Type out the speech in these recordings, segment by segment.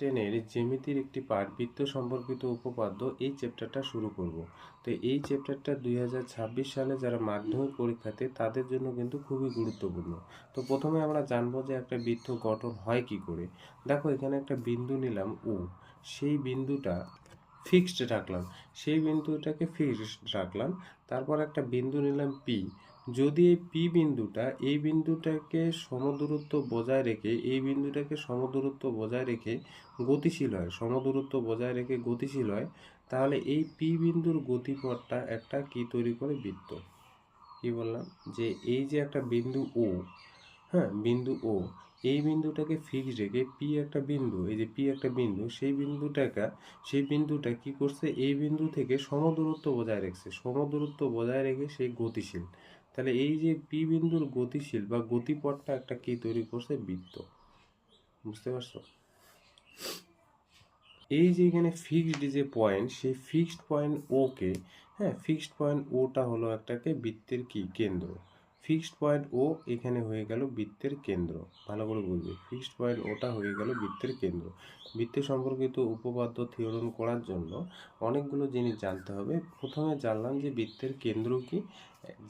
টেনের জ্যামিতির একটি পাঠ বৃত্ত সম্পর্কিত উপপাদ্য এই চ্যাপ্টারটা শুরু করব। তো এই চ্যাপ্টারটা দুই হাজার ছাব্বিশ সালে যারা মাধ্যমিক পরীক্ষাতে, তাদের জন্য কিন্তু খুবই গুরুত্বপূর্ণ। তো প্রথমে আমরা জানব যে একটা বৃত্ত গঠন হয় কি করে। দেখো, এখানে একটা বিন্দু নিলাম ও। সেই বিন্দুটা ফিক্সড রাখলাম। সেই বিন্দুটাকে ফিক্সড রাখলাম। তারপর একটা বিন্দু নিলাম পি। যদি এই পি বিন্দুটা, এই বিন্দুটাকে সমদূরত্ব বজায় রেখে, এই বিন্দুটাকে সমদূরত্ব বজায় রেখে গতিশীল হয়, সমদূরত্ব বজায় রেখে গতিশীল হয়, তাহলে এই পি বিন্দুর গতিপথটা একটা কি তৈরি করে? বৃত্ত। কি বললাম? যে এই যে একটা বিন্দু ও হ্যাঁ বিন্দু ও এই বিন্দুটাকে ফিক্স রেখে পি একটা বিন্দু, এই যে পি একটা বিন্দু, সেই বিন্দুটাকে, সেই বিন্দুটা কি করছে? এই বিন্দু থেকে সমদূরত্ব বজায় রেখেছে। সমদূরত্ব বজায় রেখে সেই গতিশীল। তাহলে এই যে পি বিন্দুর গতিশীল বা গতিপথটা একটা কি তৈরি করছে? বৃত্ত। বুঝতে পারছ? এই যে এখানে ফিক্সড যে পয়েন্ট সেই ফিক্সড পয়েন্ট ওকে হ্যাঁ ফিক্সড পয়েন্ট ওটা হলো একটাকে বৃত্তের কি? কেন্দ্র। ফিক্সড পয়েন্ট ও এখানে হয়ে গেল বৃত্তের কেন্দ্র। ভালো করে বুঝবে। ফিক্সড পয়েন্ট ওটা হয়ে গেল বৃত্তের কেন্দ্র। বৃত্তের সম্পর্কিত উপপাদ্য থিওরন করার জন্য অনেকগুলো জিনিস জানতে হবে। প্রথমে জানলাম যে বৃত্তের কেন্দ্র কি?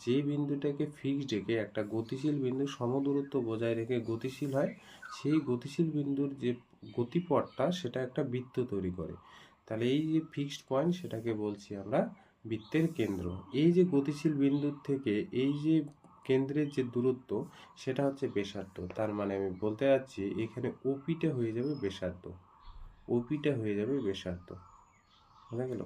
যে বিন্দুটাকে ফিক্সড রেখে একটা গতিশীল বিন্দু সমদূরত্ব বজায় রেখে গতিশীল হয়, সেই গতিশীল বিন্দুর যে গতিপথটা সেটা একটা বৃত্ত তৈরি করে। তাহলে এই যে ফিক্সড পয়েন্ট সেটাকে বলছি আমরা বৃত্তের কেন্দ্র। এই যে গতিশীল বিন্দুর থেকে এই যে কেন্দ্রের যে দূরত্ব, সেটা হচ্ছে ব্যাসার্ধ। তার মানে আমি বলতে যাচ্ছি, এখানে ওপিটা হয়ে যাবে ব্যাসার্ধ। ওপিটা হয়ে যাবে ব্যাসার্ধ। বোঝা গেল?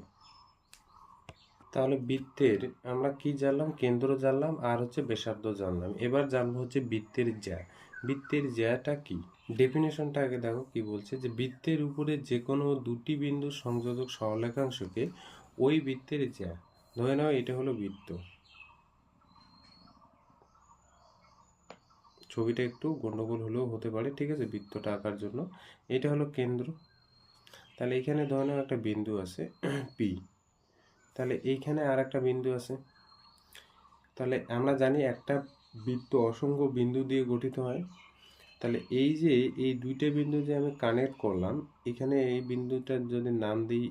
তাহলে বৃত্তের আমরা কি জানলাম? কেন্দ্র জানলাম আর হচ্ছে ব্যাসার্ধ জানলাম। এবার জানব হচ্ছে বৃত্তের জ্যা। বৃত্তের জ্যাটা কি? ডেফিনেশনটা আগে দেখো কি বলছে যে বৃত্তের উপরে যে কোনো দুটি বিন্দু সংযোজক সরলেখাংশকে ওই বৃত্তের জ্যা। ধরে নাও এটা হলো বৃত্ত। ছবিটা একটু গন্ডগোল হলেও হতে পারে, ঠিক আছে, বৃত্তটা আঁকার জন্য। এটা হলো কেন্দ্র। তাহলে এখানে ধরে নাও একটা বিন্দু আছে পি তাহলে এইখানে আর একটা বিন্দু আছে। তাহলে আমরা জানি একটা বৃত্ত অসংখ্য বিন্দু দিয়ে গঠিত হয়। তাহলে এই যে এই দুইটা বিন্দু যে আমি কানেক্ট করলাম, এখানে এই বিন্দুটার যদি নাম দিই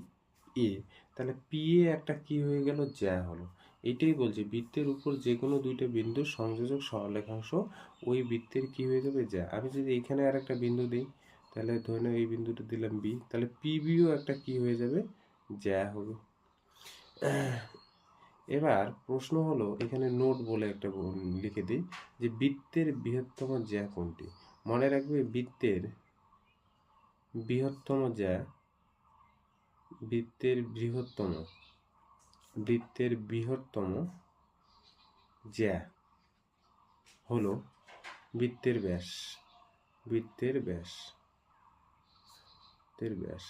এ তাহলে পি এ একটা কি হয়ে গেল? জ্যা হলো। এটাই বলছি, বৃত্তের উপর যে কোনো দুইটা বিন্দুর সংযোজক সরলেখাংশ ওই বৃত্তের কি হয়ে যাবে? জ্যা আমি যদি এখানে আর একটা বিন্দু দিই, তাহলে ধরে নাও এই বিন্দুটা দিলাম বি তাহলে পি বিও একটা কি হয়ে যাবে? জ্যা হবে। এবার প্রশ্ন হলো, এখানে নোট বলে একটা লিখে দিই যে বৃত্তের বৃহত্তম জ্যা কোনটি? মনে রাখবে বৃত্তের বৃহত্তম জ্যা বৃত্তের বৃহত্তম বৃত্তের বৃহত্তম জ্যা হলো বৃত্তের ব্যাস। বৃত্তের ব্যাস। বৃত্তের ব্যাস।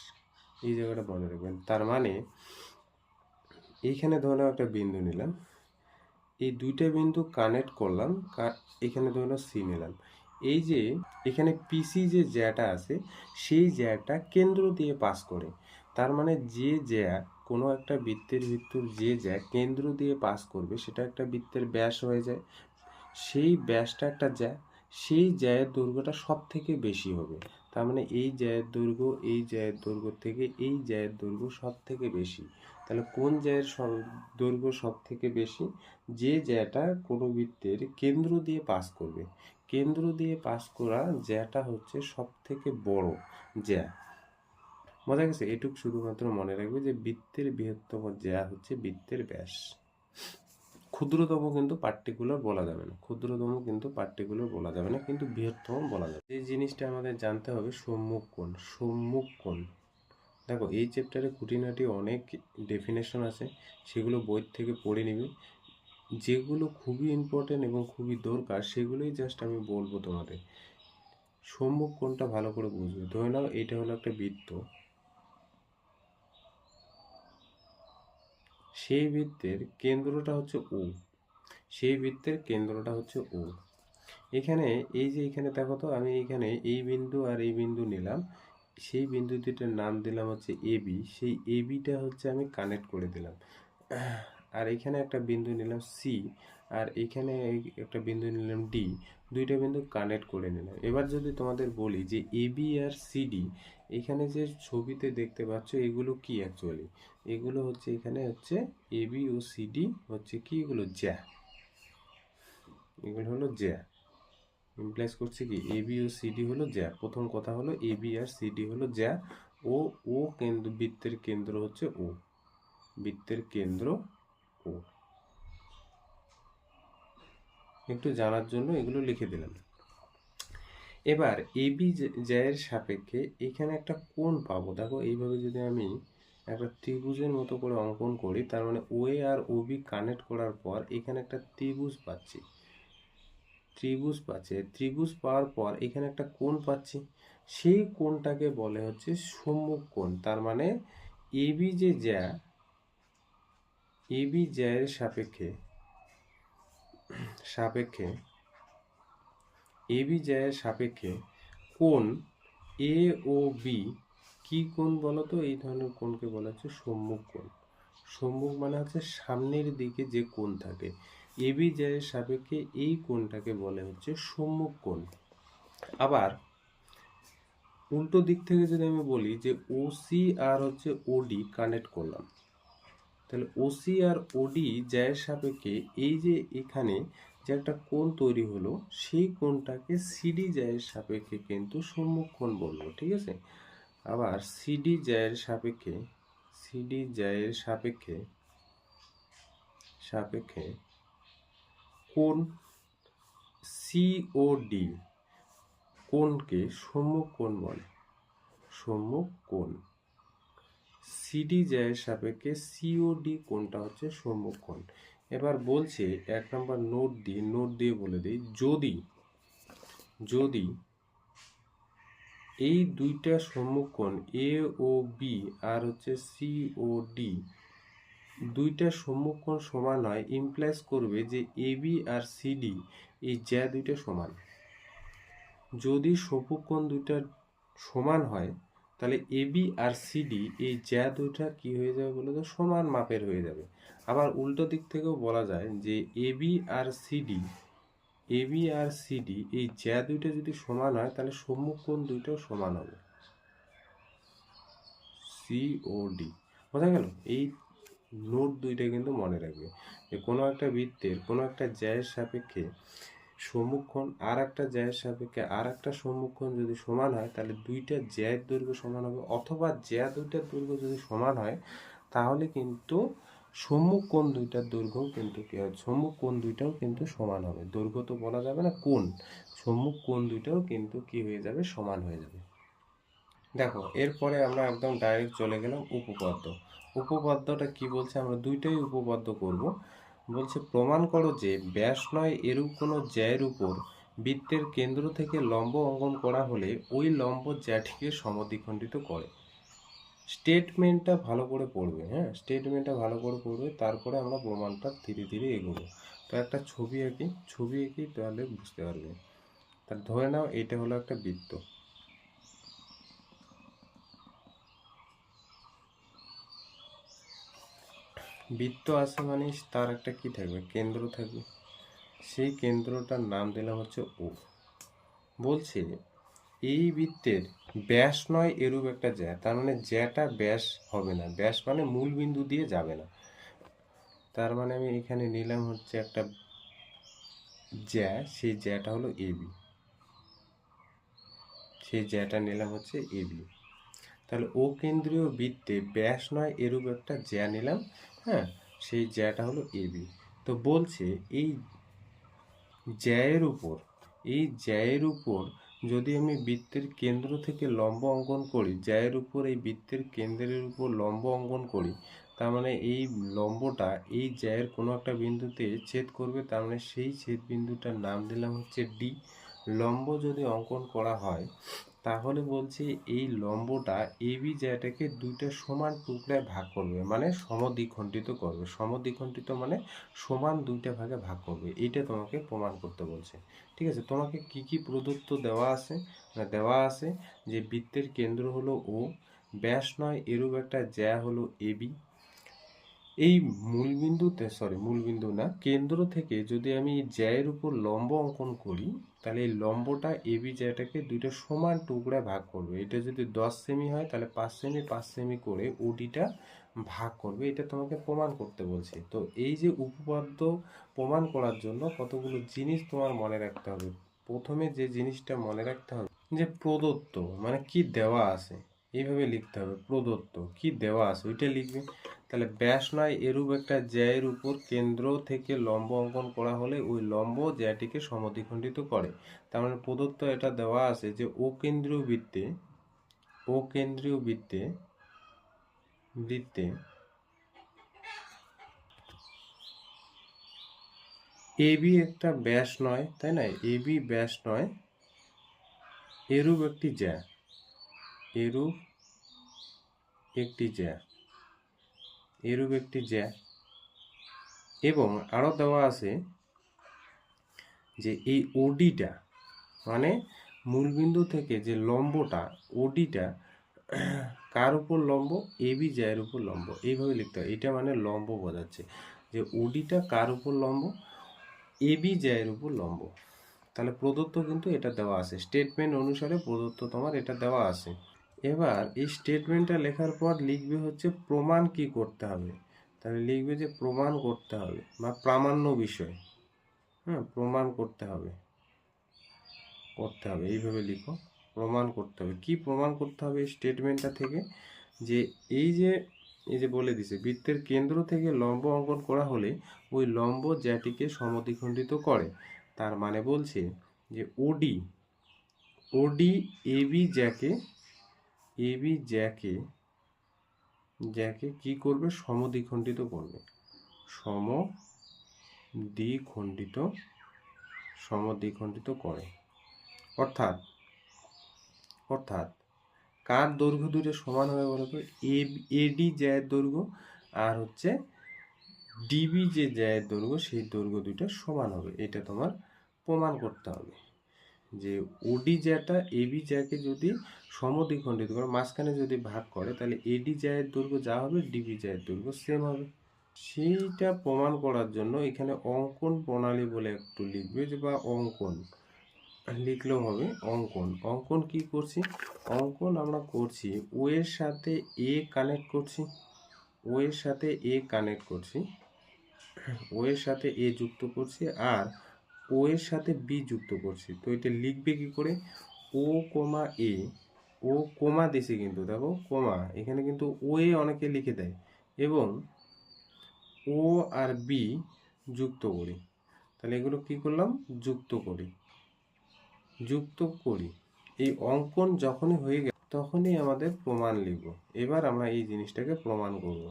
এই জায়গাটা মনে রাখবেন। তার মানে এইখানে ধরে একটা বিন্দু নিলাম। এই দুইটা বিন্দু কানেক্ট করলাম এখানে ধরে সি নিলাম। এই যে এখানে পিসি যে জ্যাটা আছে, সেই জ্যাটা কেন্দ্র দিয়ে পাস করে। তার মানে যে জ্যা কোনো একটা বৃত্তের ভিতর যে জ্যা কেন্দ্র দিয়ে পাস করবে, সেটা একটা বৃত্তের ব্যাস হয়ে যায়। সেই ব্যাসটা একটা জ্যা সেই জ্যায়ের দৈর্ঘ্যটা সব থেকে বেশি হবে। তার মানে এই জ্যায়ের দৈর্ঘ্য, এই জ্যায়ের দৈর্ঘ্য থেকে এই জ্যায়ের দৈর্ঘ্য সব থেকে বেশি। তাহলে কোন জ্যায়ের সব- দৈর্ঘ্য সব থেকে বেশি? যে জ্যাটা কোনো বৃত্তের কেন্দ্র দিয়ে পাস করবে। কেন্দ্র দিয়ে পাস করা জ্যাটা হচ্ছে সব থেকে বড় জ্যা। বোঝা গেছে এটুক শুধুমাত্র মনে রাখবে যে বৃত্তের বৃহত্তম জ্যা হচ্ছে বৃত্তের ব্যাস। ক্ষুদ্রতম কিন্তু পার্টিকুলার বলা যাবে না। ক্ষুদ্রতম কিন্তু পার্টিকুলার বলা যাবে না, কিন্তু বৃহত্তম বলা যাবে। এই জিনিসটা আমাদের জানতে হবে সম্মুখ কোণ। সম্মুখ কোণ। দেখো, এই চ্যাপ্টারে খুঁটিনাটি অনেক ডেফিনেশন আছে, সেগুলো বই থেকে পড়ে নিবে। যেগুলো খুবই ইম্পর্টেন্ট এবং খুবই দরকার, সেগুলোই জাস্ট আমি বলব তোমাদের। সম্মুখ কোণটা ভালো করে বুঝবে। ধরে নাও এটা হলো একটা বৃত্ত। সেই বৃত্তের কেন্দ্রটা হচ্ছে ও। সেই বৃত্তের কেন্দ্রটা হচ্ছে ও। এখানে এই যে এখানে দেখো তো, আমি এখানে এই বিন্দু আর এই বিন্দু নিলাম। সেই বিন্দু দুইটার নাম দিলাম হচ্ছে এ বি। সেই এ বিটা হচ্ছে আমি কানেক্ট করে দিলাম। আর এখানে একটা বিন্দু নিলাম সি আর এখানে একটা বিন্দু নিলাম ডি। দুইটা বিন্দু কানেক্ট করে নিলাম। এবার যদি তোমাদের বলি যে এ বি আর সিডি এখানে যে ছবিতে দেখতে পাচ্ছ, এগুলো কি অ্যাকচুয়ালি এগুলো হচ্ছে, এখানে হচ্ছে এ বি ও সিডি হচ্ছে কি? এগুলো জ্যা। এগুলো হলো জ্যা। ইমপ্লাইজ করছে কি? এ বি ও সিডি হলো জ্যা। প্রথম কথা হলো এ বি আর সিডি হলো জ্যা। ও ও কেন্দ্র, বৃত্তের কেন্দ্র হচ্ছে ও। বৃত্তের কেন্দ্র ও। একটু জানার জন্য এগুলো লিখে দিলাম। এবার এ বি জ্যায়ের সাপেক্ষে এখানে একটা কোণ পাবো। দেখো, এইভাবে যদি আমি একটা ত্রিভুজের মতো করে অঙ্কন করি, তার মানে ও এ আর ও বি কানেক্ট করার পর এখানে একটা ত্রিভুজ পাচ্ছি। ত্রিভুজ পাচ্ছে। ত্রিভুজ পাওয়ার পর এখানে একটা কোণ পাচ্ছি। সেই কোণটাকে বলে হচ্ছে সম্মুখ কোণ। তার মানে এ বি যে জ্যা এ বি জ্যায়ের সাপেক্ষে সাপেক্ষে এ বি জ্যায়ের সাপেক্ষে কোণ এ ও বি কি কোণ বলো তো? এই ধরনের কোণকে বলা হচ্ছে সম্মুখ কোণ। সম্মুখ মানে হচ্ছে সামনের দিকে যে কোণ থাকে। এ বি জ্যায়ের সাপেক্ষে এই কোণটাকে বলে হচ্ছে সম্মুখ কোণ। আবার উল্টো দিক থেকে যদি আমি বলি যে ওসি আর হচ্ছে ওডি কানেক্ট করলাম, তাহলে ওসি আর ওডি জ্যায়ের সাপেক্ষে এই যে এখানে যে একটা কোণ তৈরি হলো, সেই কোণটাকে সিডি জ্যায়ের সাপেক্ষে কিন্তু সম্মুখ কোণ বলব ঠিক আছে? আবার সিডি জায়ের সাপেক্ষে, সিডি জ্যায়ের সাপেক্ষে সাপেক্ষে কোণ সিওডি কোণকে সম্মুখ কোণ বলে। সম্মুখ কোণ। সিডি জায়ের সাপেক্ষে সিওডি কোণটা হচ্ছে সম্মুখ কোণ। এবার বলছে এক নম্বর নোট দিয়ে নোট দিয়ে বলে দিই, যদি যদি এই দুইটা সম্মুখকোণ এ ও বি আর হচ্ছে সি ও ডি দুইটা সম্মুখকোণ সমান হয় ইমপ্লাইজ করবে যে এ বি আর সি ডি এই জ্যা দুইটা সমান। যদি সম্মুখকোণ দুইটা সমান হয় তাহলে এ বি আর সিডি এই জ্যা দুইটা কি হয়ে যাবে বলে তো? সমান মাপের হয়ে যাবে। আবার উল্টো দিক থেকেও বলা যায় যে এ বি আর সিডি বি আর সিডি এই জ্যা দুইটা যদি সমান হয়, তাহলে সম্মুখ কোণ দুইটাও সমান হবে। সি ও ডি বোঝা গেল? এই নোট দুইটা কিন্তু মনে রাখবে যে কোনো একটা বৃত্তের, কোনো একটা জ্যায়ের সাপেক্ষে সম্মুখক্ষণ আর একটা জ্যায়ের সাপেক্ষে আর একটা সম্মুখক্ষণ যদি সমান হয়, তাহলে দুইটা জ্যায়ের দৈর্ঘ্য সমান হবে। অথবা জ্যা দুইটার দৈর্ঘ্য যদি সমান হয়, তাহলে কিন্তু সম্মুখ কোণ দুইটার দৈর্ঘ্য কিন্তু কী হয়? সম্মুখ কোণ দুইটাও কিন্তু সমান হবে। দৈর্ঘ্য তো বলা যাবে না, কোণ। সম্মুখ কোণ দুইটাও কিন্তু কি হয়ে যাবে? সমান হয়ে যাবে। দেখো, এরপরে আমরা একদম ডাইরেক্ট চলে গেলাম উপপাদ্য। উপপাদ্যটা কি বলছে? আমরা দুইটাই উপপাদ্য করব। বলছে, প্রমাণ করো যে ব্যাস নয়, এরূপ কোনো জ্যায়ের উপর বৃত্তের কেন্দ্র থেকে লম্ব অঙ্কন করা হলে ওই লম্ব জ্যাটিকে সমদ্বিখণ্ডিত করে। স্টেটমেন্টটা ভালো করে পড়বে হ্যাঁ? স্টেটমেন্টটা ভালো করে পড়বে, তারপরে আমরা প্রমাণটা ধীরে ধীরে এগোবো। তো একটা ছবি আঁকি ছবি আঁকি তাহলে বুঝতে পারবে। তার ধরে নাও, এটা হলো একটা বৃত্ত। বৃত্ত আছে মানে তার একটা কি থাকবে? কেন্দ্র থাকবে। সেই কেন্দ্রটার নাম দিলাম হচ্ছে ও বলছে, এই বৃত্তের ব্যাস নয় এরূপ একটা জ্যা, তার মানে জ্যাটা ব্যাস হবে না। ব্যাস মানে মূল বিন্দু দিয়ে যাবে না। তার মানে আমি এখানে নিলাম হচ্ছে একটা জ্যা, সেই জ্যাটা হলো এবি সেই জ্যাটা নিলাম হচ্ছে এবি তাহলে ও কেন্দ্রীয় বৃত্তে ব্যাস নয় এরূপ একটা জ্যা নিলাম। হ্যাঁ সেই জ্যাটা হলো এবি তো বলছে এই জ্যায়ের উপর, এই জ্যায়ের উপর যদি আমি বৃত্তের কেন্দ্র থেকে লম্ব অঙ্কন করি, জ্যায়ের উপর এই বৃত্তের কেন্দ্রের উপর লম্ব অঙ্কন করি, তার মানে এই লম্বটা এই জ্যায়ের কোনো একটা বিন্দুতে ছেদ করবে, তার মানে সেই ছেদ বিন্দুটার নাম দিলাম হচ্ছে ডি। লম্ব যদি অঙ্কন করা হয় তাহলে বলছে এই লম্বটা এবি জ্যাটাকে দুইটা সমান টুকরায় ভাগ করবে মানে সমদ্বিখণ্ডিত করবে। সমদ্বিখণ্ডিত মানে সমান দুইটা ভাগে ভাগ করবে। এইটা তোমাকে প্রমাণ করতে বলছে। ঠিক আছে? তোমাকে কি কি প্রদত্ত দেওয়া আছে? না দেওয়া আছে যে বৃত্তের কেন্দ্র হলো ও ব্যাস নয় এরূপ একটা জ্যা হলো এবি এই মূলবিন্দুতে সরি মূলবিন্দু না, কেন্দ্র থেকে যদি আমি জ্যায়ের উপর লম্ব অঙ্কন করি, তাহলে এই লম্বটা এবি জ্যাটাকে দুইটা সমান টুকরায় ভাগ করবে। এটা যদি দশ সেমি হয়, তাহলে পাঁচ সেমি পাঁচ সেমি করে ওডিটা ভাগ করবে। এটা তোমাকে প্রমাণ করতে বলছে। তো এই যে উপপাদ্য প্রমাণ করার জন্য কতগুলো জিনিস তোমার মনে রাখতে হবে। প্রথমে যে জিনিসটা মনে রাখতে হবে, যে প্রদত্ত মানে কি দেওয়া আছে। এইভাবে লিখতে হবে। প্রদত্ত। কি দেওয়া আছে? ওইটা লিখবে। তাহলে ব্যাস নয়, এরূপ একটা জ্যায়ের উপর কেন্দ্র থেকে লম্ব অঙ্কন করা হলে ওই লম্ব জ্যাটিকে সমদ্বিখণ্ডিত করে। তার মানে প্রদত্ত এটা দেওয়া আছে যে ও কেন্দ্রীয় বৃত্তে, ও কেন্দ্রীয় বৃত্তে বৃত্তে এবি একটা ব্যাস নয়, তাই না? এবি ব্যাস নয়, এরূপ একটি জ্যা। এরূপ একটি জ্যা। এরূপ একটি জ্যা। এবং আরও দেওয়া আছে যে এই ওডিটা মানে মূলবিন্দু থেকে যে লম্বটা, ওডিটা কার উপর লম্ব? এবি জ্যায়ের উপর লম্ব। এইভাবে লিখতে হয়। এটা মানে লম্ব বোঝাচ্ছে যে ওডিটা কার উপর লম্ব? এ এবি জ্যায়ের উপর লম্ব। তাহলে প্রদত্ত কিন্তু এটা দেওয়া আছে। স্টেটমেন্ট অনুসারে প্রদত্ত তোমার এটা দেওয়া আছে। এবার এই স্টেটমেন্টটা লেখার পর লিখবে হচ্ছে প্রমাণ কি করতে হবে। তাহলে লিখবে যে প্রমাণ করতে হবে বা প্রামাণ্য বিষয়। হ্যাঁ প্রমাণ করতে হবে। করতে হবে, এইভাবে লিখো। প্রমাণ করতে হবে। কি প্রমাণ করতে হবে এই স্টেটমেন্টটা থেকে? যে এই যে এই যে বলে দিছে, বৃত্তের কেন্দ্র থেকে লম্ব অঙ্কন করা হলে ওই লম্ব জ্যাটিকে সমদ্বিখণ্ডিত করে। তার মানে বলছে যে ওডি ওডি এবি জ্যাকে এবি জ্যাকে জ্যাকে কি করবে? সমদ্বিখণ্ডিত করবে। সম দ্বিখণ্ডিত সমদ্বিখণ্ডিত করে। অর্থাৎ অর্থাৎ, কার দৈর্ঘ্য দুটো সমান হবে বলো তো? এ এডি জ্যায়ের দৈর্ঘ্য আর হচ্ছে ডিবি যে জ্যায়ের দৈর্ঘ্য, সেই দৈর্ঘ্য দুটো সমান হবে। এটা তোমার প্রমাণ করতে হবে। যে ওডি জ্যাটা এবি জ্যাকে যদি সমদ্বিখণ্ডিত করে, মাঝখানে যদি ভাগ করে, তাহলে এডি জ্যায়ের দৈর্ঘ্য যা হবে ডিবি জ্যায়ের দৈর্ঘ্য সেম হবে। সেইটা প্রমাণ করার জন্য এখানে অঙ্কন প্রণালী বলে একটু লিখবে যে, বা অঙ্কন, লিখলেও হবে অঙ্কন। অঙ্কন কি করছি? অঙ্কন আমরা করছি ও এর সাথে এ কানেক্ট করছি। ও এর সাথে এ কানেক্ট করছি। ও এর সাথে এ যুক্ত করছি। আর ও এর সাথে বি যুক্ত করছি। তো এটা লিখবে কি করে? ও কোমা এ। ও কোমা দিছে কিন্তু, দেখো, কোমা। এখানে কিন্তু ও এ অনেকে লিখে দেয়। এবং ও আর বি যুক্ত করি। তাহলে এগুলো কি করলাম? যুক্ত করি। যুক্ত করি। এই অঙ্কন যখনই হয়ে গেল, তখনই আমাদের প্রমাণ লিখব। এবার আমরা এই জিনিসটাকে প্রমাণ করব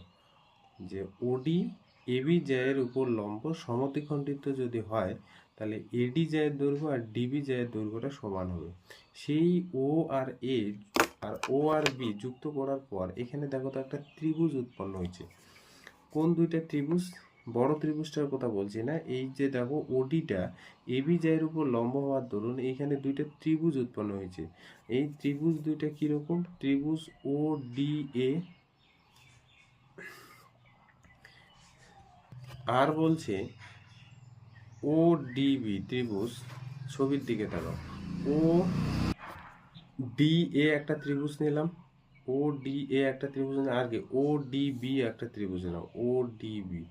যে ওডি এবি জ্যায়ের উপর লম্ব সমদ্বিখণ্ডিত যদি হয় তাহলে এডি জ্যায়ের দৈর্ঘ্য আর ডিবি জ্যায়ের দৈর্ঘ্যটা সমান হবে। সেই ও আর এ আর ও আর বি যুক্ত করার পর এখানে দেখো তো একটা ত্রিভুজ উৎপন্ন হয়েছে। কোন দুইটা ত্রিভুজ? বড় ত্রিভুজটার কথা বলছি না। এই যে দেখো ওডিটা এবি জায়ের উপর লম্ব হওয়ার দরুন এইখানে দুইটা ত্রিভুজ উৎপন্ন হয়েছে। এই ত্রিভুজ দুইটা কীরকম ত্রিভুজ ও ডি এ আর বলছে ও ডিবি ত্রিভুজ, ছবির দিকে তাকাও। ও ডি এ একটা ত্রিভুজ নিলাম ও ডি এ একটা ত্রিভুজ আর কি ও ডি বি একটা ত্রিভুজ নিলাম ও ডি বি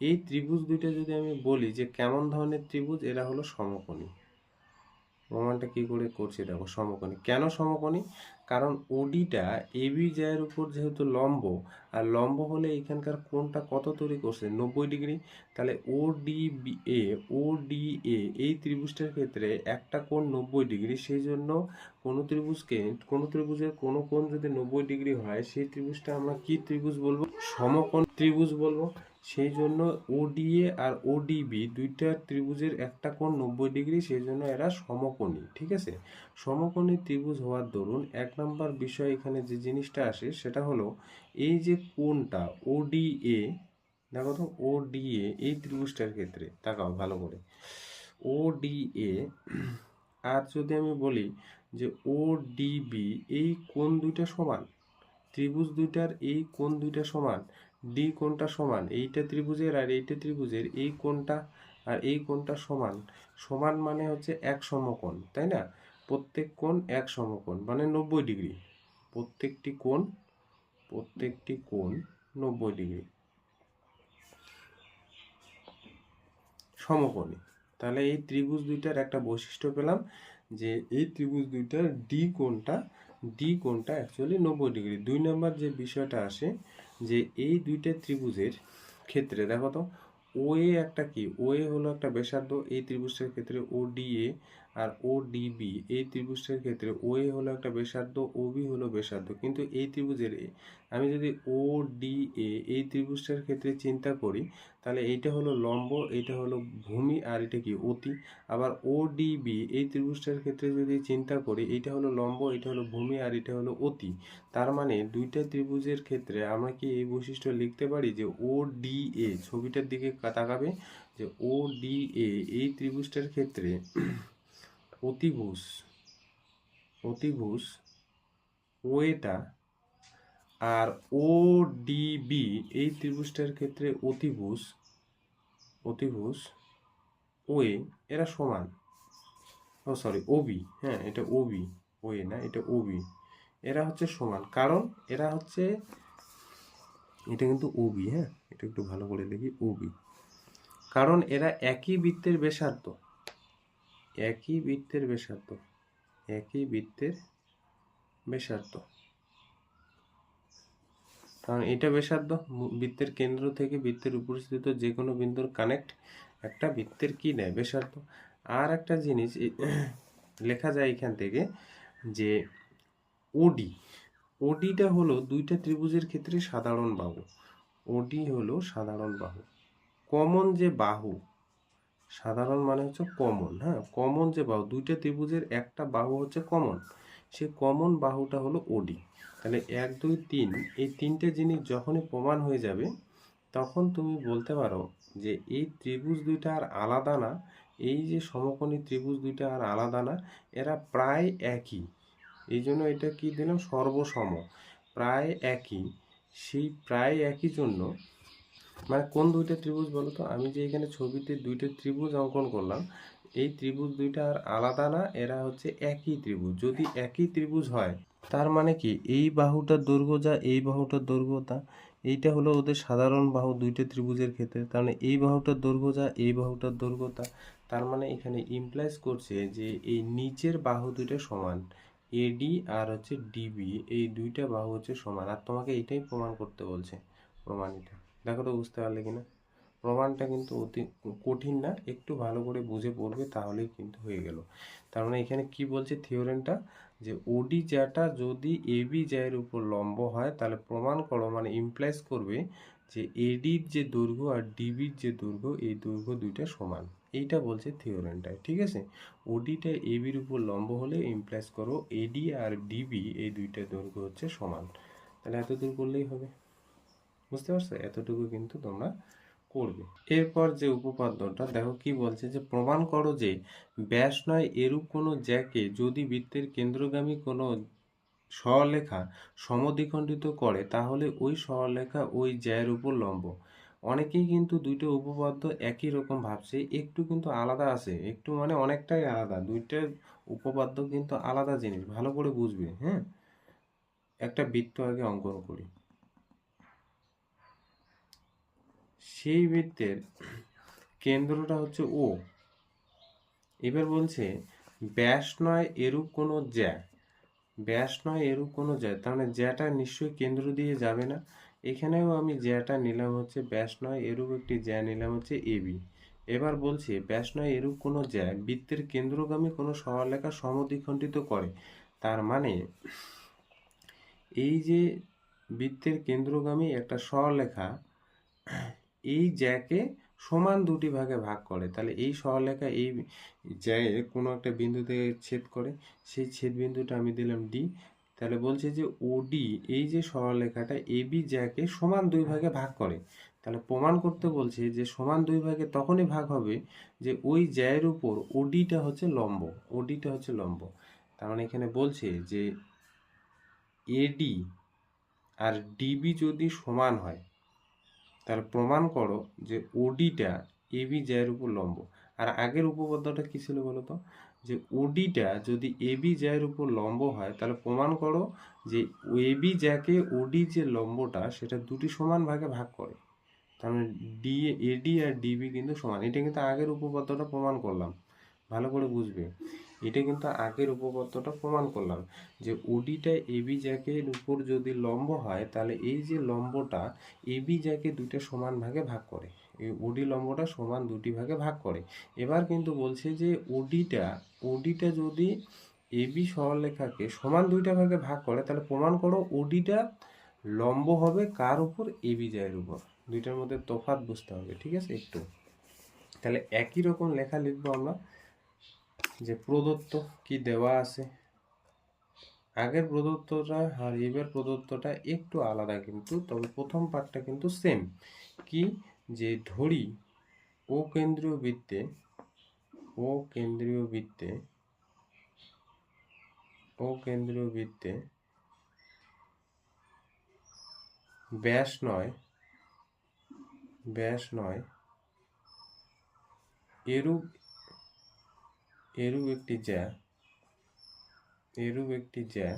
এই ত্রিভুজ দুইটা যদি আমি বলি যে কেমন ধরনের ত্রিভুজ, এরা হলো সমকোণী। প্রমাণটা কি করে করছি? দেখো, সমকোণী। কেন সমকোণী? কারণ ওডিটা এবি জায়ের উপর যেহেতু লম্ব, আর লম্ব হলে এখানকার কোণটা কত তৈরি করছে? নব্বই ডিগ্রি। তাহলে ও ডি এ ও ডি এ এই ত্রিভুজটার ক্ষেত্রে একটা কোণ নব্বই ডিগ্রি সেই জন্য কোনো ত্রিভুজকে, কোনো ত্রিভুজের কোনো কোণ যদি নব্বই ডিগ্রি হয়, সেই ত্রিভুজটা আমরা কি ত্রিভুজ বলব? সমকোণ ত্রিভুজ বলব। সেই জন্য ওডিএ আর ওডিবি দুইটা ত্রিভুজের একটা কোণ নব্বই ডিগ্রি সেই জন্য এরা সমকোণী, ঠিক আছে? সমকোণী ত্রিভুজ হওয়ার দরুন এক নম্বর বিষয় এখানে যে জিনিসটা আসে সেটা হলো এই যে কোণটা ওডিএ দেখো তো ওডিএ এই ত্রিভুজটার ক্ষেত্রে, তাকাও ভালো করে ওডিএ আর যদি আমি বলি যে ওডিবি এই কোণ দুইটা সমান, ত্রিভুজ দুইটার এই কোণ দুইটা সমান ডি কোণটা সমান? এইটা ত্রিভুজের আর এইটা ত্রিভুজের, এই কোনটা আর এই কোনটা সমান? সমান মানে হচ্ছে এক সমকোণ, তাই না? প্রত্যেক কোণ এক সমকোণ মানে নব্বই ডিগ্রি। প্রত্যেকটি কোণ প্রত্যেকটি কোণ নব্বই ডিগ্রি। সমকোণী। তাহলে এই ত্রিভুজ দুইটার একটা বৈশিষ্ট্য পেলাম যে এই ত্রিভুজ দুইটার ডি কোণটা ডি কোণটা অ্যাকচুয়ালি নব্বই ডিগ্রি। দুই নম্বর যে বিষয়টা আসে যে এই দুইটা ত্রিভুজের ক্ষেত্রে, দেখো তো ও এ একটা কি? ও এ হলো একটা ব্যাসার্ধ, এই ত্রিভুজের ক্ষেত্রে ও ডি এ আর ও ডিবি এই ত্রিভুজের ক্ষেত্রে ও এ হলো একটা ব্যাসার্ধ ও বি হলো ব্যাসার্ধ। কিন্তু এই ত্রিভুজের এ আমি যদি ও ডি এ এই ত্রিভুজটার ক্ষেত্রে চিন্তা করি, তাহলে এইটা হলো লম্ব এটা হলো ভূমি, আর এটা কি অতি? আবার ও ডি বি এই ত্রিভুজটার ক্ষেত্রে যদি চিন্তা করি এটা হলো লম্ব এটা হলো ভূমি, আর এটা হলো অতি। তার মানে দুইটা ত্রিভুজের ক্ষেত্রে আমরা কি এই বৈশিষ্ট্য লিখতে পারি যে ও ডি এ ছবিটার দিকে তাকাবে যে ও ডি এ এই ত্রিভুজটার ক্ষেত্রে অতিভুজ অতিভুজ ওয়েটা আর ও ডিবি এই ত্রিভুজটার ক্ষেত্রে অতিভুজ অতিভুজ ওয়ে, এরা সমান। ও সরি ওবি হ্যাঁ এটা ওবি, ওয়ে না, এটা ওবি। এরা হচ্ছে সমান, কারণ এরা হচ্ছে, এটা কিন্তু ওবি হ্যাঁ এটা একটু ভালো করে দেখি, ওবি। কারণ এরা একই বৃত্তের ব্যাসার্ধ। একই বৃত্তের ব্যাসার্ধ, একই বৃত্তের ব্যাসার্ধ। কারণ এটা ব্যাসার্ধ বৃত্তের কেন্দ্র থেকে বৃত্তের উপস্থিত যে কোনো বিন্দুর কানেক্ট একটা বৃত্তের কি নেয় ব্যাসার্ধ। আর একটা জিনিস লেখা যায় এখান থেকে যে ওডি, ওডিটা হলো দুইটা ত্রিভুজের ক্ষেত্রে সাধারণ বাহু। ওডি হলো সাধারণ বাহু। কমন যে বাহু সাধারণ মানে হচ্ছে কমন হ্যাঁ? কমন যে বাহু, দুইটা ত্রিভুজের একটা বাহু হচ্ছে কমন সে কমন বাহুটা হলো ওডি তাহলে এক, দুই, তিন, এই তিনটে জিনিস যখনই প্রমাণ হয়ে যাবে, তখন তুমি বলতে পারো যে এই ত্রিভুজ দুইটা আর আলাদা না, এই যে সমকোণী ত্রিভুজ দুইটা আর আলাদা না, এরা প্রায় একই। এই জন্য এটা কি দিলাম? সর্বসম। প্রায় একই। সেই প্রায় একই জন্য মানে কোন দুইটা ত্রিভুজ বলো তো আমি যে এখানে ছবিতে দুইটা ত্রিভুজ অঙ্কন করলাম, এই ত্রিভুজ দুইটা আর আলাদা না, এরা হচ্ছে একই ত্রিভুজ। যদি একই ত্রিভুজ হয়, তার মানে কি? এই বাহুটার দৈর্ঘ্য যা, এই বাহুটার দৈর্ঘ্য তা, এইটা হলো ওদের সাধারণ বাহু দুইটা ত্রিভুজের ক্ষেত্রে। তার মানে এই বাহুটার দৈর্ঘ্য যা, এই বাহুটার দৈর্ঘ্য তা। তার মানে এখানে ইমপ্লাইজ করছে যে এই নিচের বাহু দুইটা সমান। এডি আর হচ্ছে ডিবি এই দুইটা বাহু হচ্ছে সমান। আর তোমাকে এটাই প্রমাণ করতে বলছে, প্রমাণিত। দেখো তো বুঝতে পারলে কিনা। প্রমাণটা কিন্তু অতি কঠিন না, একটু ভালো করে বুঝে পড়বে তাহলেই কিন্তু হয়ে গেল। তার মানে এখানে কি বলছে থিওরেমটা? যে ওডি জ্যাটা যদি এবি জ্যায়ের উপর লম্ব হয়, তাহলে প্রমাণ করো মানে ইমপ্লাইজ করবে যে এডির যে দৈর্ঘ্য আর ডিবির যে দৈর্ঘ্য, এই দৈর্ঘ্য দুইটা সমান। এইটা বলছে থিওরেমটায়, ঠিক আছে? ওডিটা এবির উপর লম্ব হলে ইমপ্লাইজ করো এডি আর ডিবি এই দুইটা দৈর্ঘ্য হচ্ছে সমান। তাহলে এতদূর করলেই হবে। বুঝতে পারছ? এতটুকু কিন্তু তোমরা করবে। এরপর যে উপপাদ্যটা, দেখো কি বলছে যে, প্রমাণ করো যে, ব্যাস নয় এরূপ কোনো জ্যাকে যদি বৃত্তের কেন্দ্রগামী কোনো সরলরেখা সমদ্বিখণ্ডিত করে, তাহলে ওই সরলরেখা ওই জ্যায়ের উপর লম্ব। অনেকেই কিন্তু দুইটা উপপাদ্য একই রকম ভাবছে, একটু কিন্তু আলাদা আছে, একটু মানে অনেকটাই আলাদা। দুইটা উপপাদ্য কিন্তু আলাদা জিনিস, ভালো করে বুঝবে হ্যাঁ? একটা বৃত্ত আগে অঙ্কন করি। সেই বৃত্তের কেন্দ্রটা হচ্ছে ও এবার বলছে, ব্যাস নয় এরূপ কোনো জ্যা। ব্যাস নয় এরূপ কোনো জ্যা। তার মানে জ্যাটা নিশ্চয়ই কেন্দ্র দিয়ে যাবে না। এখানেও আমি জ্যাটা নিলাম হচ্ছে, ব্যাস নয় এরূপ একটি জ্যা নিলাম হচ্ছে এবি এবার বলছে, ব্যাস নয় এরূপ কোনো জ্যা বৃত্তের কেন্দ্রগামী কোনো সরলরেখা সমদ্বিখণ্ডিত করে। তার মানে এই যে বৃত্তের কেন্দ্রগামী একটা সরলরেখা এই জ্যাকে সমান দুটি ভাগে ভাগ করে। তাহলে এই সরলরেখা এই জ্যায়ে কোনো একটা বিন্দুতে ছেদ করে, সেই ছেদ বিন্দুটা আমি দিলাম ডি তাহলে বলছে যে ওডি এই যে সরলরেখাটা এবি জ্যাকে সমান দুই ভাগে ভাগ করে। তাহলে প্রমাণ করতে বলছে যে সমান দুই ভাগে তখনই ভাগ হবে যে ওই জ্যায়ের উপর ওডিটা হচ্ছে লম্ব ওডিটা হচ্ছে লম্ব। তার মানে এখানে বলছে যে এডি আর ডিবি যদি সমান হয় তাহলে প্রমাণ করো যে ওডিটা এবি জ্যায়ের উপর লম্ব। আর আগের উপপাদ্যটা কী ছিল বলো তো? যে ওডিটা যদি এবি জ্যায়ের উপর লম্ব হয়, তাহলে প্রমাণ করো যে এবি জ্যাকে ওডি যে লম্বটা, সেটা দুটি সমান ভাগে ভাগ করে। তাহলে ডি এডি আর ডিবি কিন্তু সমান। এটা কিন্তু আগের উপপাদ্যটা প্রমাণ করলাম। ভালো করে বুঝবে। এটা কিন্তু আগের উপপাদ্যটা প্রমাণ করলাম যে ওডিটা এবি জ্যাকের উপর যদি লম্ব হয়, তাহলে এই যে লম্বটা এবি জ্যাকে দুটো সমান ভাগে ভাগ করে। এই ওডি লম্বটা সমান দুটি ভাগে ভাগ করে। এবার কিন্তু বলছে যে ওডিটা ওডিটা যদি এবি সরলরেখাকে সমান দুইটা ভাগে ভাগ করে, তাহলে প্রমাণ করো ওডিটা লম্ব হবে কার উপর? এবি জ্যায়ের উপর। দুইটার মধ্যে তফাৎ বুঝতে হবে, ঠিক আছে? একটু। তাহলে একই রকম লেখা লিখব আমরা। যে প্রদত্ত কি দেওয়া আছে? আগের প্রদত্তটা আর এবার প্রদত্তটা একটু আলাদা কিন্তু, তবে প্রথম পার্টটা কিন্তু সেম কি? যে ধরি, ও কেন্দ্রীয় বৃত্তে, ও কেন্দ্রীয় বৃত্তে, ও কেন্দ্রীয় বৃত্তে ব্যাস নয় ব্যাস নয়, এরূপ এরূপ একটি জ্যা, এরূপ একটি জ্যা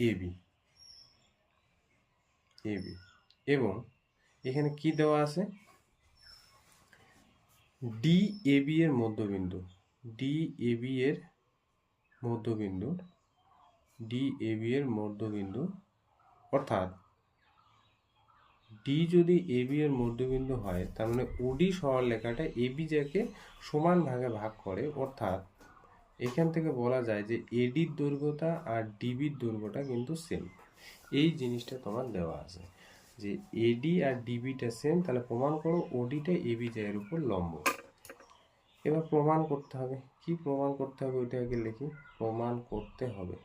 এবি এবি। এবং এখানে কি দেওয়া আছে? ডি এবি এর মধ্যবিন্দু ডি এবি এর মধ্যবিন্দু ডি এবি এর মধ্যবিন্দু, অর্থাৎ ডি যদি এবি এর মধ্যবিন্দু হয়, তার মানে ওডি সরলরেখাটা এবি যাকে সমান ভাগে ভাগ করে, অর্থাৎ এখান থেকে বলা যায় যে এডির দৈর্ঘ্যটা আর ডিবির দৈর্ঘ্যটা কিন্তু সেম এই জিনিসটা তোমার দেওয়া আছে যে এডি আর ডিবিটা সেম তাহলে প্রমাণ করো ওডিটা এবি জায়ের উপর লম্ব। এবার প্রমাণ করতে হবে। কি প্রমাণ করতে হবে? ওইটা আগে লিখি। প্রমাণ করতে হবে।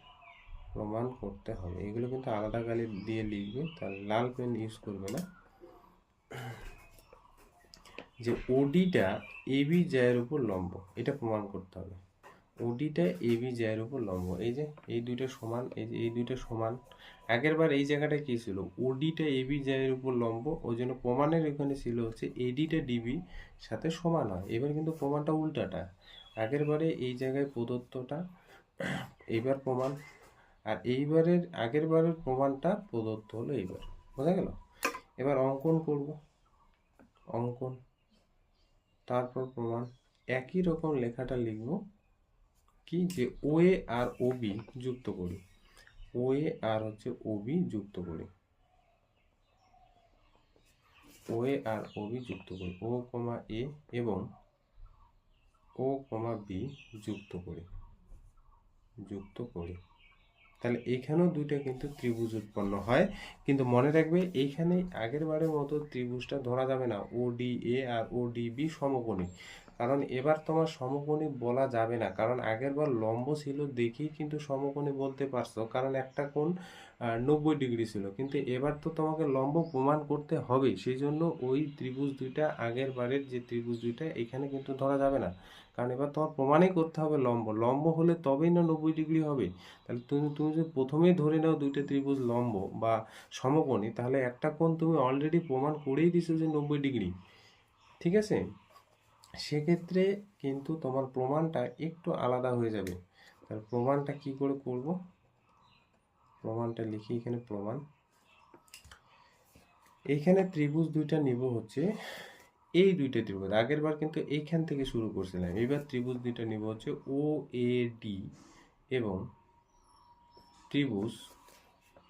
প্রমাণ করতে হবে। এগুলো কিন্তু আলাদা কালি দিয়ে লিখবে তাহলে লাল পেন ইউজ করবে না। যে ওডিটা এবি জায়ের উপর লম্ব, এটা প্রমাণ করতে হবে। ওডিটা এবি জায়ের উপর লম্ব, এই যে, এই দুইটা সমান, এই যে, এই দুইটা সমান। আগের বার এই জায়গাটা কী ছিল? ওডিটা এবি জায়ের উপর লম্ব, ওই জন্য প্রমাণের এখানে ছিল হচ্ছে এডিটা ডিবি সাথে সমান হয়। এবার কিন্তু প্রমাণটা উল্টাটা। আগের বারে এই জায়গায় প্রদত্তটা, এবার প্রমাণ আর এইবারের আগের বারের প্রমাণটা প্রদত্ত হলো এইবার। বোঝা গেল? এবার অঙ্কন করব। অঙ্কন, তারপর প্রমাণ। একই রকম লেখাটা লিখব কি যে ও এ আর ও বি যুক্ত করি। ও এ আর হচ্ছে ও বি যুক্ত করি। ও এ আর ও বি যুক্ত করি। ও কমা এ এবং ও কমা বি যুক্ত করি। যুক্ত করি। তাহলে এখানেও দুইটা কিন্তু ত্রিভুজ উৎপন্ন হয়। কিন্তু মনে রাখবে, এইখানে আগের বারের মতো ত্রিভুজটা ধরা যাবে না। ও ডি এ আর ও ডি বি সমকোণী। কারণ এবার তোমার সমকোণী বলা যাবে না। কারণ আগের বার লম্ব ছিল, দেখেই কিন্তু সমকোণী বলতে পারছ। কারণ একটা কোণ নব্বই ডিগ্রি ছিল। কিন্তু এবার তো তোমাকে লম্ব প্রমাণ করতে হবে। সেই জন্য ওই ত্রিভুজ দুইটা আগের বারের যে ত্রিভুজ দুইটা, এখানে কিন্তু ধরা যাবে না। কারণ এবার তোমার প্রমাণই করতে হবে লম্ব। লম্ব হলে তবেই না নব্বই ডিগ্রি হবে। তাহলে তুমি তুমি যদি প্রথমেই ধরে নাও দুইটা ত্রিভুজ লম্ব বা সমকোণী, তাহলে একটা কোণ তুমি অলরেডি প্রমাণ করেই দিছো যে নব্বই ডিগ্রি। ঠিক আছে? সেক্ষেত্রে কিন্তু তোমার প্রমাণটা একটু আলাদা হয়ে যাবে। তাহলে প্রমাণটা কি করে করব? প্রমাণটা লিখি, এখানে প্রমাণ। এইখানে ত্রিভুজ দুইটা নিব হচ্ছে, এই দুইটা ত্রিভুজ। আগের বার কিন্তু এইখান থেকে শুরু করছিলাম এবার ত্রিভুজ দুইটা নিব হচ্ছে ও এ ডি এবং ত্রিভুজ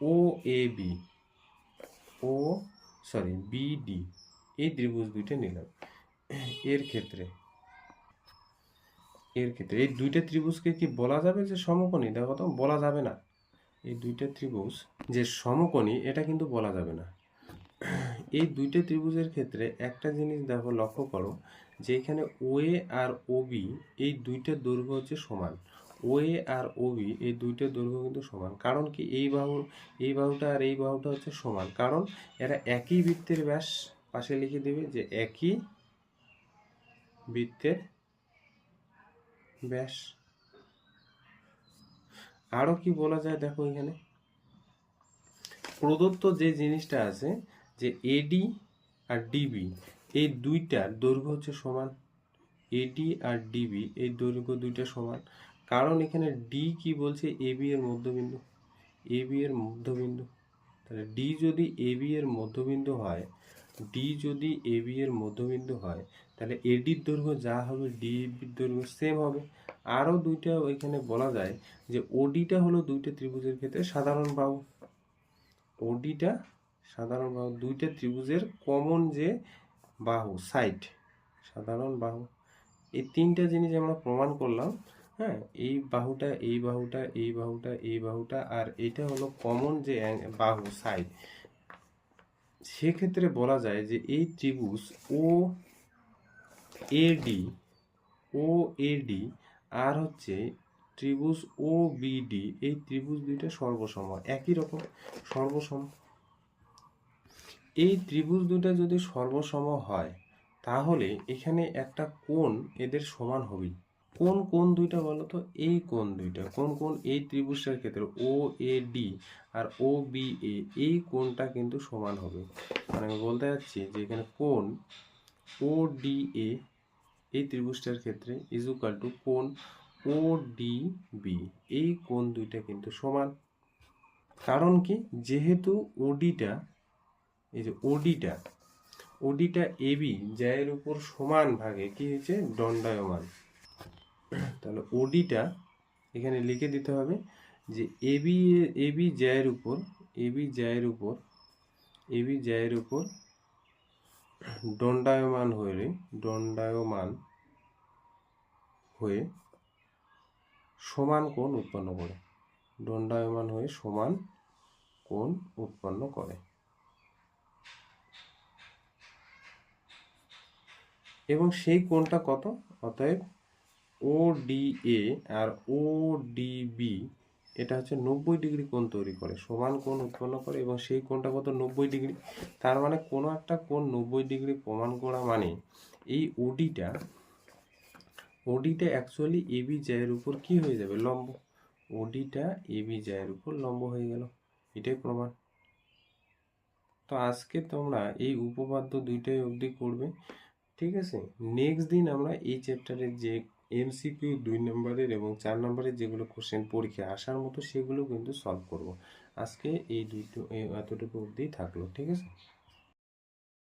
O A B oh sorry BD এই ত্রিভুজ দুইটা নিলাম। এর ক্ষেত্রে এর ক্ষেত্রে, এই দুইটা ত্রিভুজকে কি বলা যাবে যে সমকোণী দেখো তো বলা যাবে না? এই দুইটা ত্রিভুজ যে সমকোণী, এটা কিন্তু বলা যাবে না। এই দুইটা ত্রিভুজের ক্ষেত্রে একটা জিনিস দেখো, লক্ষ্য করো, যে এখানে ওএ আর ওবি এই দুইটা দৈর্ঘ্য হচ্ছে সমান। ওএ আর ওবি এই দুইটা দৈর্ঘ্য কিন্তু সমান। কারণ কি? এই বাহু এই বাহুটা আর এই বাহুটা হচ্ছে সমান। কারণ এরা একই বৃত্তের ব্যাস পাশে লিখে দেবে যে একই বৃত্তের ব্যাস। আরও কি বলা যায় দেখো এখানে? প্রদত্ত যে জিনিসটা আছে, যে এডি আর ডিবি এই দুইটার দৈর্ঘ্য হচ্ছে সমান। এডি আর ডিবি এই দৈর্ঘ্য দুইটা সমান। কারণ এখানে ডি কি বলছে? এবি এর মধ্যবিন্দু। এবি এর মধ্যবিন্দু। তাহলে ডি যদি এবি এর মধ্যবিন্দু হয় ডি যদি এবি এর মধ্যবিন্দু হয় তাহলে এডির দৈর্ঘ্য যা হবে ডিবির দৈর্ঘ্য সেম হবে। আরও দুইটা ওইখানে বলা যায় যে ওডিটা হলো দুইটা ত্রিভুজের ক্ষেত্রে সাধারণ বাহু। ওডিটা সাধারণ বাহু, দুইটা ত্রিভুজের কমন যে বাহু সাইড সাধারণ বাহু। এই তিনটা জিনিস আমরা প্রমাণ করলাম হ্যাঁ? এই বাহুটা এই বাহুটা এই বাহুটা এই বাহুটা আর এটা হলো কমন যে বাহু সাইড সেক্ষেত্রে বলা যায় যে এই ত্রিভুজ ও এডি ও এডি আর হচ্ছে ত্রিভুজ ও বিডি এই ত্রিভুজ দুইটা সর্বসম একই রকম সর্বসম। এই ত্রিভুজ দুইটা যদি সর্বসম হয়, তাহলে এখানে একটা কোণ এদের সমান হবেই কোন কোন দুইটা বলো তো? এই কোন দুইটা, কোন কোন এই ত্রিভুজটার ক্ষেত্রে ও A D R O B A এই কোণটা কিন্তু সমান হবে। মানে আমি বলতে চাচ্ছি যে এখানে কোণ ও ডি এ এই ত্রিভুজটার ক্ষেত্রে ইজ ইকুয়াল টু কোণ ও ডি বি এই কোণ দুইটা কিন্তু সমান। কারণ কি? যেহেতু ওডিটা এই যে ওডিটা ওডিটা এবি জ্যায়ের উপর সমান ভাগে কি হয়েছে? দণ্ডায়মান। তাহলে ওডিটা এখানে লিখে দিতে হবে যে এবি এবি জ্যায়ের উপর এবি জ্যায়ের উপর এবি জ্যায়ের উপর দণ্ডায়মান হয়ে দণ্ডায়মান হয়ে সমান কোণ উৎপন্ন করে। দণ্ডায়মান হয়ে সমান কোণ উৎপন্ন করে। এবং সেই কোণটা কত? অতএব ও ডি এ আর ও ডি বি এটা হচ্ছে নব্বই ডিগ্রি কোণ তৈরি করে, সমান কোণ উৎপন্ন করে এবং সেই কোণটা কত? নব্বই ডিগ্রি। তার মানে কোনো একটা কোণ নব্বই ডিগ্রি প্রমাণ করা মানে এই ওডিটা ওডিটা অ্যাকচুয়ালি এবি জায়ের উপর কি হয়ে যাবে? লম্ব। ওডিটা এবি জায়ের উপর লম্ব হয়ে গেল। এটাই প্রমাণ। তো আজকে তোমরা এই উপপাদ্য দুইটাই অবধি করবে। ঠিক আছে? নেক্সট দিন আমরা এই চ্যাপ্টারের যে এমসিকিউ দুই নম্বরের এবং চার নম্বরের যেগুলো কোশ্চেন পরীক্ষা, আসার মতো সেগুলো কিন্তু সলভ করব। আজকে এই এই এতটুকু অবধি থাকল, ঠিক আছে?